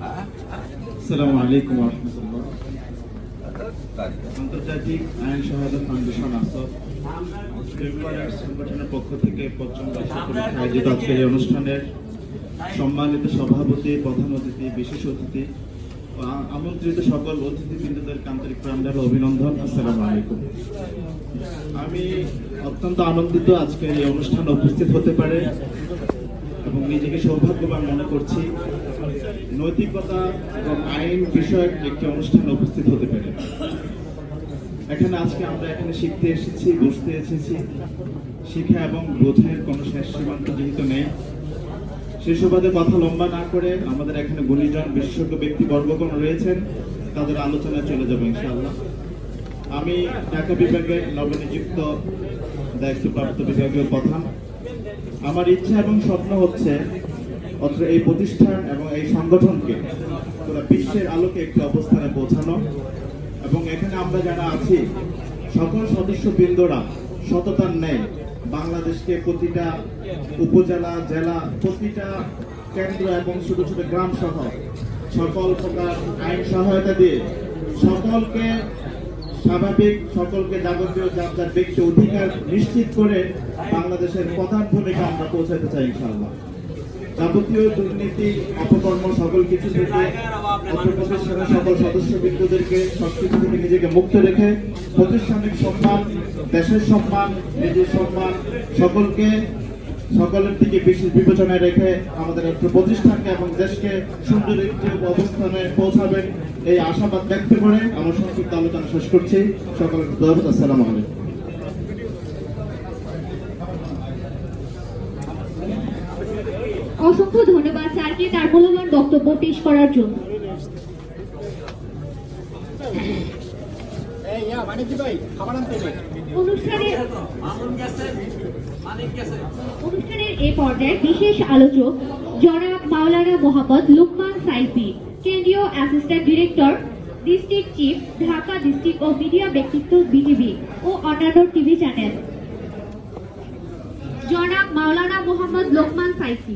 আসসালামু আলাইকুম রহমতুল্লাহ আন্তর্জাতিক আইন সহায়তা ফাউন্ডেশন আসর সংগঠনের পক্ষ থেকে আয়োজিত আজকের এই অনুষ্ঠানের সম্মানিত সভাপতি, প্রধান অতিথি, বিশেষ অতিথি আমন্ত্রিত সকল অতিথিবৃন্দদের আন্তরিক প্রাণদার অভিনন্দন। আসসালামু আলাইকুম। আমি অত্যন্ত আনন্দিত আজকের এই অনুষ্ঠানে উপস্থিত হতে পারে এবং নিজেকে সৌভাগ্যবান মনে করছি। নৈতিকতা এবং আইন বিষয়ক একটি অনুষ্ঠানে উপস্থিত হতে পারে। এখানে আজকে আমরা এখানে শিখতে এসেছি বসতে এসেছি শিক্ষা এবং বোধের কোনো শেষ সীমান্ত যেহেতু নেই। সেই সুবাদে কথা লম্বা না করে আমাদের এখানে গুণীজন, বিশেষজ্ঞ ব্যক্তি ব্যক্তিবর্গগণ রয়েছেন, তাদের আলোচনায় চলে যাব ইনশাআল্লাহ। আমি ঢাকা বিভাগের নবনিযুক্ত দায়িত্বপ্রাপ্ত বিভাগীয় প্রধান। আমার ইচ্ছা এবং স্বপ্ন হচ্ছে অত্র এই প্রতিষ্ঠান এবং এই সংগঠনকে বিশ্বের আলোকে একটি অবস্থানে পৌঁছানো। এবং এখানে আমরা যারা আছি, সকল সদস্যবৃন্দরা সততার নেয় বাংলাদেশকে প্রতিটা উপজেলা, জেলা, প্রতিটা কেন্দ্র এবং ছোট ছোট গ্রাম সহ সকল প্রকার আইন সহায়তা দিয়ে সকলকে স্বাভাবিক, সকলকে যাবতীয় যার যার ব্যক্তি অধিকার নিশ্চিত করে বাংলাদেশের প্রধান ভূমিকা আমরা পৌঁছাতে চাই ইনশাআল্লাহ। যাবতীয় দুর্নীতি, অপকর্ম, সকল কিছু থেকে প্রতিষ্ঠানের সকল সদস্যবৃন্দদেরকে সবকিছু থেকে নিজেকে মুক্ত রেখে প্রতিষ্ঠানিক সম্মান, দেশের সম্মান, নিজের সম্মান, সকলকে, সকলের দিকে বিশেষ বিবেচনায় রেখে আমাদের একটু প্রতিষ্ঠানকে এবং দেশকে সুন্দর একটি অবস্থানে পৌঁছাবেন। এই আশাবাদ ব্যক্ত করে আমার সংক্ষিপ্ত আলোচনা শেষ করছি। সকলের ধন্যবাদ। আসসালামু আলাইকুম। অসংখ্য ধন্যবাদ স্যারকে তার মূল্যবান বক্তব্য পেশ করার জন্য। অনুষ্ঠানের অনুষ্ঠানের এ পর্যায়ে বিশেষ আলোচক জনাব মাওলানা মোহাম্মদ লুকমান সাইফি কেন্দ্রীয় assistant director district chief Dhaka district ও মিডিয়া ব্যক্তিত্ব বিটিভি ও অন্যান্য টিভি চ্যানেল জনাব মাওলানা মোহাম্মদ লোকমান সাইফি